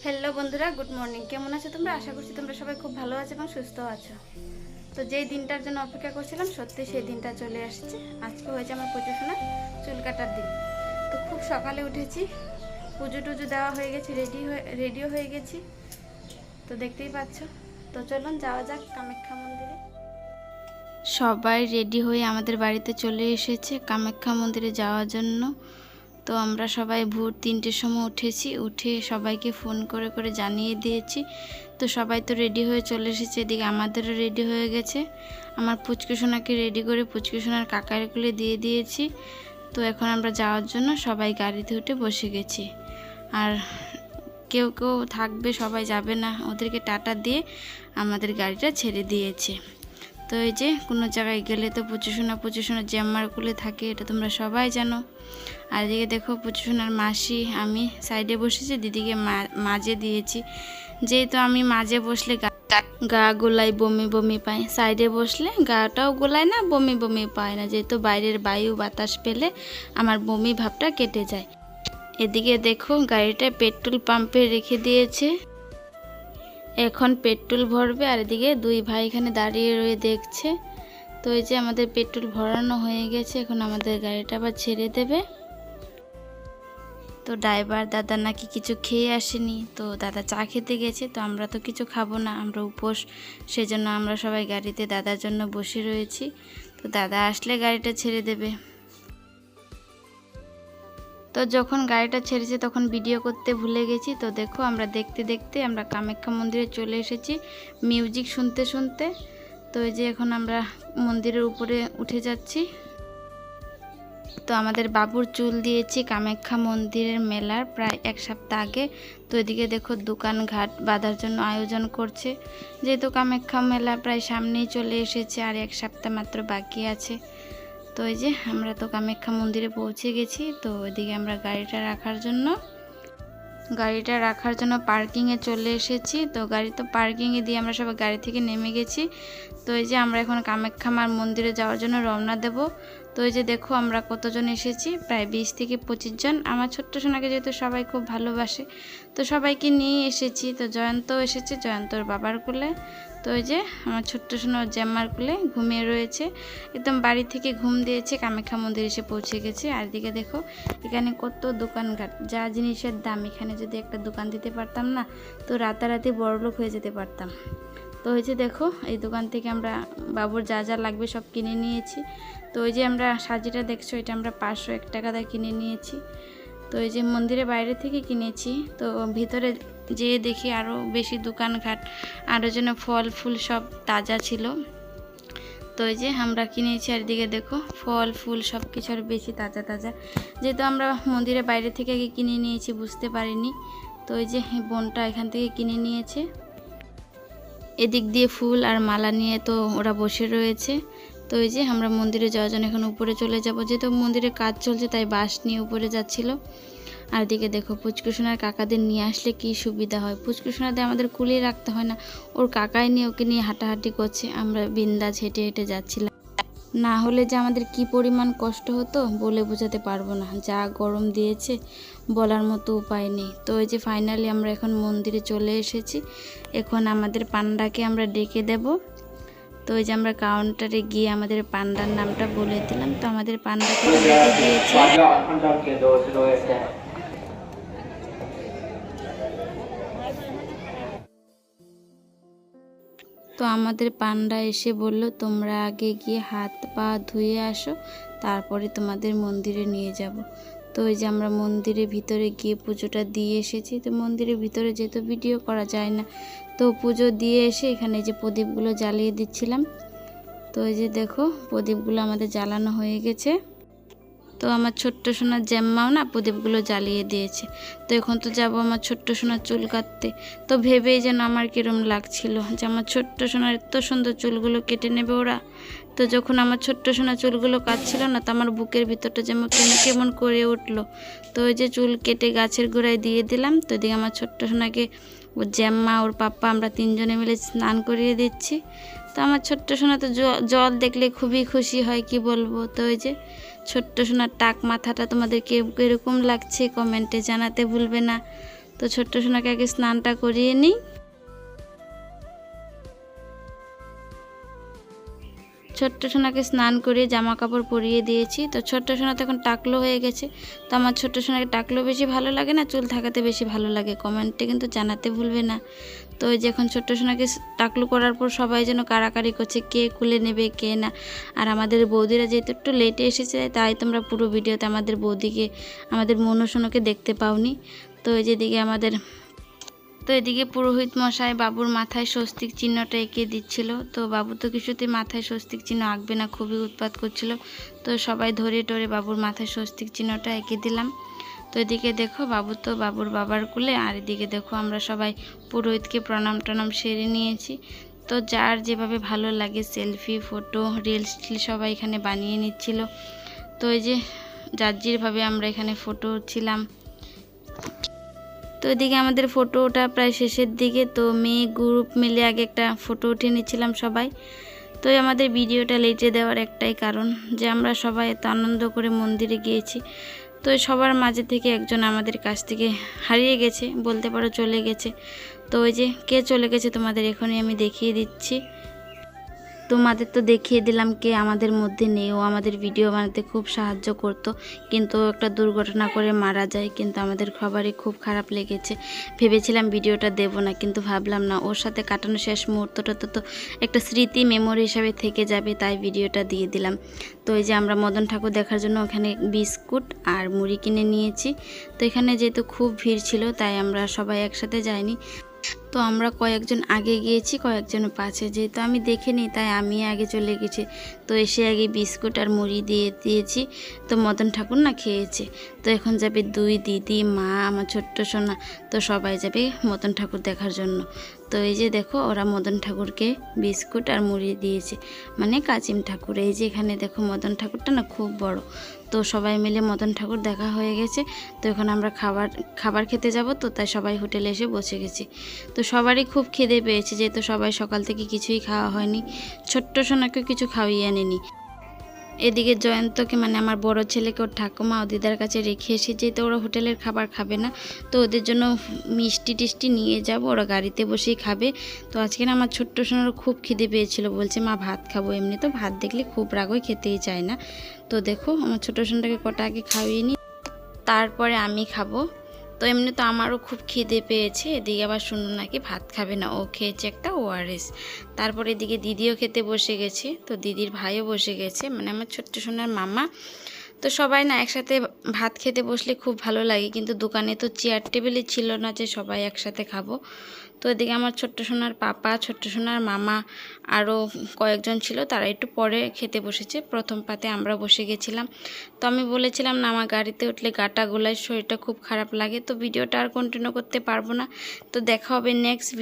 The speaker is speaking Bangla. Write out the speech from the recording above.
হ্যালো বন্ধুরা, গুড মর্নিং। কেমন আছো তোমরা? আশা করছি তোমরা সবাই খুব ভালো আছো এবং সুস্থ আছো। তো যেই দিনটার জন্য অপেক্ষা করছিলাম, সত্যি সেই দিনটা চলে আসছে। আজকে হয়েছে আমার পুজো শোনা চুল কাটার দিন। তো খুব সকালে উঠেছি, পুজো টুজো দেওয়া হয়ে গেছে রেডি হয়ে রেডিও হয়ে গেছি। তো দেখতেই পাচ্ছ। তো চলুন যাওয়া যাক কামাখ্যা মন্দিরে। সবাই রেডি হয়ে আমাদের বাড়িতে চলে এসেছে কামাখ্যা মন্দিরে যাওয়ার জন্য। তো আমরা সবাই ভোর তিনটের সময় উঠেছি, উঠে সবাইকে ফোন করে করে জানিয়ে দিয়েছি। তো সবাই তো রেডি হয়ে চলে এসেছে, এদিকে আমাদেরও রেডি হয়ে গেছে। আমার পুচকুসোনাকে রেডি করে পুচকুসোনার কাকারগুলো দিয়ে দিয়েছি। তো এখন আমরা যাওয়ার জন্য সবাই গাড়িতে উঠে বসে গেছি। আর কেউ কেউ থাকবে, সবাই যাবে না। ওদেরকে টাটা দিয়ে আমাদের গাড়িটা ছেড়ে দিয়েছে। তো এই যে কোনো জায়গায় গেলে তো পুচুসোনা পুচুসোনা জ্যামারগুলো থাকে, এটা তোমরা সবাই জানো। আর এদিকে দেখো পুচুসোনার মাসি, আমি সাইডে বসেছি, দিদিকে মাঝে দিয়েছি। যেহেতু আমি মাঝে বসলে গা গা গোলাই বমি বমি পায়, সাইডে বসলে গাটাও গোলায় না, বমি বমি পায় না। যেহেতু বাইরের বায়ু, বাতাস পেলে আমার বমি ভাবটা কেটে যায়। এদিকে দেখো গাড়িটা পেট্রোল পাম্পে রেখে দিয়েছে। এখন পেট্রোল ভরবে আর এদিকে দুই ভাই এখানে দাঁড়িয়ে রয়ে দেখছে। তো এই যে আমাদের পেট্রোল ভরানো হয়ে গেছে, এখন আমাদের গাড়িটা আবার ছেড়ে দেবে। তো ড্রাইভার দাদা নাকি কিছু খেয়ে আসেনি, তো দাদা চা খেতে গেছে, তো আমরা তো কিছু খাব না, আমরা উপোস। সেজন্য আমরা সবাই গাড়িতে দাদার জন্য বসে রয়েছি। তো দাদা আসলে গাড়িটা ছেড়ে দেবে। তো যখন গাড়িটা ছেড়েছে তখন ভিডিও করতে ভুলে গেছি। তো দেখো, আমরা দেখতে দেখতে আমরা কামাখ্যা মন্দিরে চলে এসেছি মিউজিক শুনতে শুনতে। তো এই যে এখন আমরা মন্দিরের উপরে উঠে যাচ্ছি। তো আমাদের বাবুর চুল দিয়েছি কামাখ্যা মন্দিরের মেলার প্রায় এক সপ্তাহ আগে। তো এদিকে দেখো দোকান ঘাট বাঁধার জন্য আয়োজন করছে। যেহেতু কামাখ্যা মেলা প্রায় সামনেই চলে এসেছে, আর এক সপ্তাহ মাত্র বাকি আছে। তো এই যে আমরা তো কামাখ্যা মন্দিরে পৌঁছে গেছি, তো ওইদিকে আমরা গাড়িটা রাখার জন্য। গাড়িটা রাখার জন্য পার্কিংয়ে চলে এসেছি। তো গাড়ি তো পার্কিংয়ে দিয়ে আমরা সবাই গাড়ি থেকে নেমে গেছি। তো এই যে আমরা এখন কামাখ্যা মার মন্দিরে যাওয়ার জন্য রওনা দেব। তো এই যে দেখো আমরা কতজন এসেছি, প্রায় বিশ থেকে পঁচিশ জন। আমার ছোট্ট সোনাকে যেহেতু সবাই খুব ভালোবাসে, তো সবাইকে নিয়ে এসেছি। তো জয়ন্তও এসেছে, জয়ন্তর বাবার কোলে। তো ওই যে আমার ছোট্ট সোনা জ্যাম্মার কোলে ঘুমিয়ে রয়েছে। একদম বাড়ি থেকে ঘুম দিয়েছে, কামাখ্যা মন্দির এসে পৌঁছে গেছে। আর দিকে দেখো, এখানে কত দোকানঘাট, যা জিনিসের দাম। এখানে যদি একটা দোকান দিতে পারতাম না, তো রাতারাতি বড়লোক হয়ে যেতে পারতাম। তো ওই যে দেখো, এই দোকান থেকে আমরা বাবুর যা যা লাগবে সব কিনে নিয়েছি। তো ওই যে আমরা সাজিটা দেখছ, এটা আমরা পাঁচশো এক টাকা দিয়ে কিনে নিয়েছি। তো এই যে মন্দিরের বাইরে থেকে কিনেছি। তো ভিতরে যেয়ে দেখি আরও বেশি দোকানঘাট আরও যেন ফল ফুল সব তাজা ছিল। তো এই যে আমরা কিনেছি আর দিকে দেখো, ফল ফুল সব কিছু আর বেশি তাজা তাজা। যেহেতু আমরা মন্দিরের বাইরে থেকে কিনে নিয়েছি বুঝতে পারিনি। তো এই যে বোনটা এখান থেকে কিনে নিয়েছে। এদিক দিয়ে ফুল আর মালা নিয়ে তো ওরা বসে রয়েছে। তো এই যে আমরা মন্দিরে যাওয়ার জন্য এখন উপরে চলে যাব। যেহেতু মন্দিরে কাজ চলছে, তাই বাস নিয়ে উপরে যাচ্ছিল। আর এদিকে দেখো, পুচকুসোনার কাকাদের নিয়ে আসলে কি সুবিধা হয়? পুচকুসোনাদের আমাদের কুলিয়ে রাখতে হয় না। ওর কাকাই নিয়ে, ওকে নিয়ে হাঁটাহাঁটি করছে। আমরা বিন্দাজ হেঁটে হেঁটে যাচ্ছিলাম। না হলে যে আমাদের কি পরিমাণ কষ্ট হতো বলে বোঝাতে পারব না। যা গরম দিয়েছে, বলার মতো উপায় নেই। তো এই যে ফাইনালি আমরা এখন মন্দিরে চলে এসেছি। এখন আমাদের পান্ডাকে আমরা ডেকে দেব। তো এই যে আমরা কাউন্টারে গিয়ে আমাদের পান্ডার নামটা বলে দিলাম। তো আমাদের পান্ডাকে ডেকে দিয়েছে। তো আমাদের পান্ডা এসে বলল, তোমরা আগে গিয়ে হাত পা ধুয়ে আসো, তারপরে তোমাদের মন্দিরে নিয়ে যাব। তো ওই যে আমরা মন্দিরের ভিতরে গিয়ে পুজোটা দিয়ে এসেছি, তো মন্দিরের ভিতরে যেহেতু ভিডিও করা যায় না, তো পুজো দিয়ে এসে এখানে যে প্রদীপগুলো জ্বালিয়ে দিচ্ছিলাম। তো এই যে দেখো, প্রদীপগুলো আমাদের জ্বালানো হয়ে গেছে। তো আমার ছোট্ট সোনার জ্যাম্মাও না প্রদীপগুলো জ্বালিয়ে দিয়েছে। তো এখন তো যাব আমার ছোট্ট সোনার চুল কাটতে। তো ভেবেই যেন আমার কিরম লাগছিল যে আমার ছোট্ট সোনার এত সুন্দর চুলগুলো কেটে নেবে ওরা। তো যখন আমার ছোট্ট সোনা চুলগুলো কাটছিল না, তো আমার বুকের ভিতরটা যেমন কেমন কেমন করে উঠল। তো ওই যে চুল কেটে গাছের গোড়ায় দিয়ে দিলাম, তো এদিকে আমার ছোট্ট সোনাকে, ওর জ্যাম্মা ওর পাপ্পা আমরা তিনজনে মিলে স্নান করিয়ে দিচ্ছি। তো আমার ছোট্ট সোনা তো জল দেখলে খুবই খুশি হয়, কি বলব? তো ওই যে ছোট্ট সোনার টাক মাথাটা তোমাদেরকে কীরকম লাগছে কমেন্টে জানাতে ভুলবে না। তো ছোট্ট সোনাকে আগে স্নানটা করিয়ে নিই। ছোট্ট সোনাকে স্নান করিয়ে জামা কাপড় পরিয়ে দিয়েছি। তো ছোট্ট সোনা তখন টাকলো হয়ে গেছে। তো আমার ছোট্ট সোনাকে টাকলো বেশি ভালো লাগে না, চুল থাকাতে বেশি ভালো লাগে। কমেন্টে কিন্তু জানাতে ভুলবে না। তো ওই যে এখন ছোট্ট সোনাকে টাকলু করার পর সবাই যেন কারাকারি করছে, কে কুলে নেবে, কে না। আর আমাদের বৌদিরা যেহেতু একটু লেটে এসেছে, তাই তোমরা পুরো ভিডিওতে আমাদের বৌদিকে, আমাদের মনু সোনাকে দেখতে পাওনি। তো ওই যেদিকে আমাদের তো এদিকে পুরোহিত মশাই বাবুর মাথায় স্বস্তিক চিহ্নটা এঁকে দিচ্ছিল। তো বাবু তো কিছুতেই মাথায় স্বস্তিক চিহ্ন আঁকবে না, খুবই উৎপাত করছিল। তো সবাই ধরে টরে বাবুর মাথায় স্বস্তিক চিহ্নটা এঁকে দিলাম। তো এদিকে দেখো বাবু তো বাবুর বাবার কুলে, আর এদিকে দেখো আমরা সবাই পুরোহিতকে প্রণাম টনাম সেরে নিয়েছি। তো যার যেভাবে ভালো লাগে সেলফি, ফটো, রিলস সবাই এখানে বানিয়ে নিচ্ছিল। তো এই যে যার যেভাবে আমরা এখানে ফটো ছিলাম। তো এদিকে আমাদের ফটোটা প্রায় শেষের দিকে, তো মেয়ে গ্রুপ মিলে আগে একটা ফটো উঠে নিচ্ছিলাম সবাই। তো আমাদের ভিডিওটা লেটে দেওয়ার একটাই কারণ যে আমরা সবাই এত আনন্দ করে মন্দিরে গিয়েছি। তো সবার মাঝে থেকে একজন আমাদের কাছ থেকে হারিয়ে গেছে, বলতে পারো চলে গেছে। তো ওই যে কে চলে গেছে তোমাদের এখনই আমি দেখিয়ে দিচ্ছি। তোমাদের তো দেখিয়ে দিলাম কে আমাদের মধ্যে নেই। ও আমাদের ভিডিও বানাতে খুব সাহায্য করতো। কিন্তু একটা দুর্ঘটনা করে মারা যায়। কিন্তু আমাদের খবরই খুব খারাপ লেগেছে। ভেবেছিলাম ভিডিওটা দেব না, কিন্তু ভাবলাম না। ওর সাথে কাটানো শেষ মুহূর্তটা তো তো একটা স্মৃতি মেমোরি হিসাবে থেকে যাবে, তাই ভিডিওটা দিয়ে দিলাম। তো এই যে আমরা মদন ঠাকুর দেখার জন্য ওখানে বিস্কুট আর মুড়ি কিনে নিয়েছি। তো এখানে যেহেতু খুব ভিড় ছিল, তাই আমরা সবাই একসাথে যাইনি। তো আমরা কয়েকজন আগে গিয়েছি, কয়েকজন পাশে যেহেতু আমি দেখিনি তাই আমি আগে চলে গেছি। তো এসে আগে বিস্কুট আর মুড়ি দিয়ে দিয়েছি। তো মদন ঠাকুর না খেয়েছে। তো এখন যাবে দুই দিদি, মা, আমার ছোট্ট সোনা। তো সবাই যাবে মদন ঠাকুর দেখার জন্য। তো এই যে দেখো, ওরা মদন ঠাকুরকে বিস্কুট আর মুড়ি দিয়েছে। মানে কাচিম ঠাকুর। এই যে এখানে দেখো মদন ঠাকুরটা না খুব বড়। তো সবাই মিলে মদন ঠাকুর দেখা হয়ে গেছে। তো এখন আমরা খাবার খাবার খেতে যাব তো, তাই সবাই হোটেলে এসে বসে গেছি। তো সবারই খুব খিদে পেয়েছে, যেহেতু সবাই সকাল থেকে কিছুই খাওয়া হয়নি। ছোট্ট সোনাকে কিছু খাওয়িয়ে আনেনি। এদিকে জয়ন্তকে মানে আমার বড় ছেলেকে ওর ঠাকুমা ও দিদার কাছে রেখে এসে যেহেতু ওরা হোটেলের খাবার খাবে না, তো ওদের জন্য মিষ্টি টিষ্টি নিয়ে যাব, ওরা গাড়িতে বসেই খাবে। তো আজকে না আমার ছোট্ট সোনার খুব খিদে পেয়েছিল, বলছে, মা, ভাত খাব এমনি। তো ভাত দেখলে খুব রাগই খেতেই চায় না। তো দেখো, আমার ছোট্ট সোনাটাকে কটা আগে খাইয়ে নিই তারপরে আমি খাব। তো এমনি তো আমারও খুব খিদে পেয়েছে। এদিকে আবার শুনুন নাকি ভাত খাবে না। ও খেয়েছে একটা ওআরএস তারপর এদিকে দিদিও খেতে বসে গেছে। তো দিদির ভাইও বসে গেছে। মানে আমার ছোট্ট সোনার মামা। তো সবাই না একসাথে ভাত খেতে বসলে খুব ভালো লাগে। কিন্তু দোকানে তো চেয়ার টেবিলই ছিল না যে সবাই একসাথে খাব। তো এদিকে আমার ছোট্ট সোনার পাপা, ছোট্ট সোনার মামা আরও কয়েকজন ছিল, তারা একটু পরে খেতে বসেছে। প্রথম পাতে আমরা বসে গেছিলাম। তো আমি বলেছিলাম, না, আমার গাড়িতে উঠলে গাটা গোলায় শরীরটা খুব খারাপ লাগে, তো ভিডিওটা আর কন্টিনিউ করতে পারব না। তো দেখা হবে নেক্সট ভিডিও